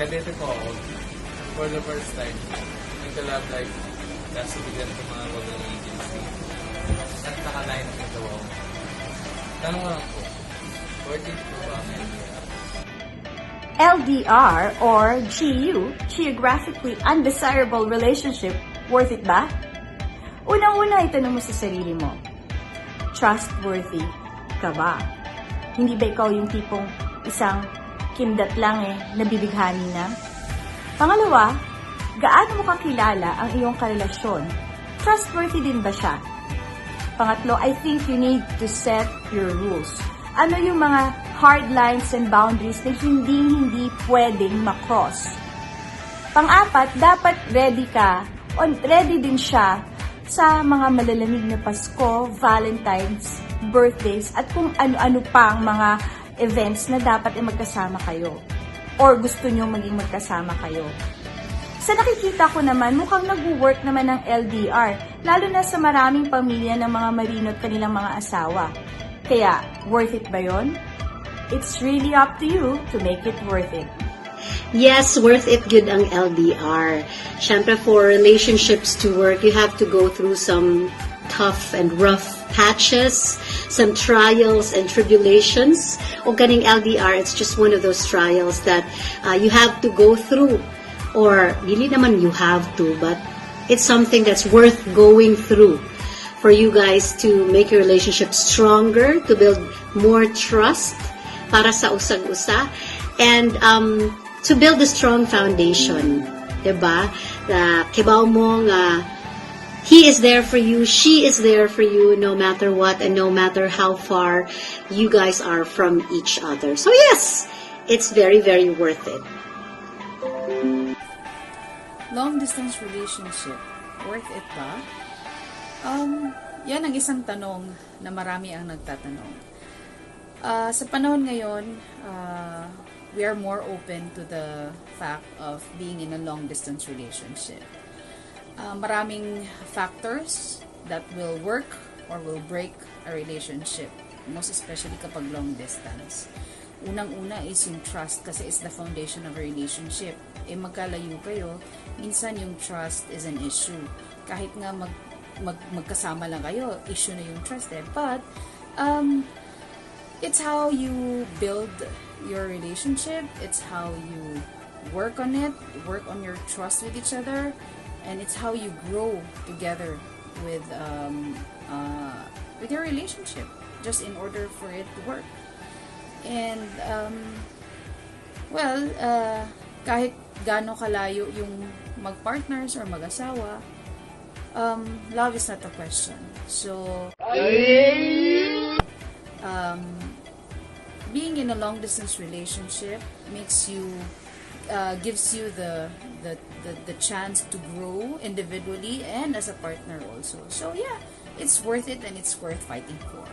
Kadete po ako. For the first time, nagka-love life kasi bigyan ko mga bagong agency. At nakalain na ito ako. Tanong ko lang po, worth it po ba ang LDR? Or GU, Geographically Undesirable Relationship, worth it ba? Unang-una, itanong mo sa sarili mo, trustworthy ka ba? Hindi ba ikaw yung tipong isang kindat lang eh, nabibighani na? Pangalawa, gaano mo kakilala ang iyong karelasyon? Trustworthy din ba siya? Pangatlo, I think you need to set your rules. Ano yung mga hard lines and boundaries na hindi-hindi pwedeng makross? Pang-apat, dapat ready ka, on ready din siya sa mga malalamig na Pasko, Valentine's, birthdays, at kung ano-ano pang mga events na dapat ay magkasama kayo. Or gusto nyo maging magkasama kayo. Sa nakikita ko naman, mukhang nag-work naman ng LDR, lalo na sa maraming pamilya ng mga marino at kanilang mga asawa. Kaya, worth it ba yon? It's really up to you to make it worth it. Yes, worth it good ang LDR. Siyempre, for relationships to work, you have to go through some tough and rough patches, some trials and tribulations. O ganing LDR, it's just one of those trials that uh, you have to go through. Or, hindi naman you have to, but it's something that's worth going through for you guys to make your relationship stronger, to build more trust para sa usag-usa, and um, to build a strong foundation. ba? Na kibaw mo nga he is there for you, she is there for you no matter what and no matter how far you guys are from each other. So yes, it's very very worth it. Long distance relationship, worth it ba? Um, yan ang isang tanong na marami ang nagtatanong. Ah, sa panahon ngayon, ah, we are more open to the fact of being in a long distance relationship. Ah, maraming factors that will work or will break a relationship, most especially kapag long distance. Unang-una is yung trust kasi is the foundation of a relationship. Eh magkalayo kayo, minsan yung trust is an issue. Kahit nga mag, mag, magkasama lang kayo, issue na yung trust eh. But, um, it's how you build your relationship. It's how you work on it, work on your trust with each other, and it's how you grow together with um, uh, with your relationship. Just in order for it to work. And um, well, uh, kahit gaano kalayo yung mag-partners or mag-asawa, um, love is not a question. So, um, being in a long distance relationship makes you uh, gives you the, the the the chance to grow individually and as a partner also. So yeah it's worth it and it's worth fighting for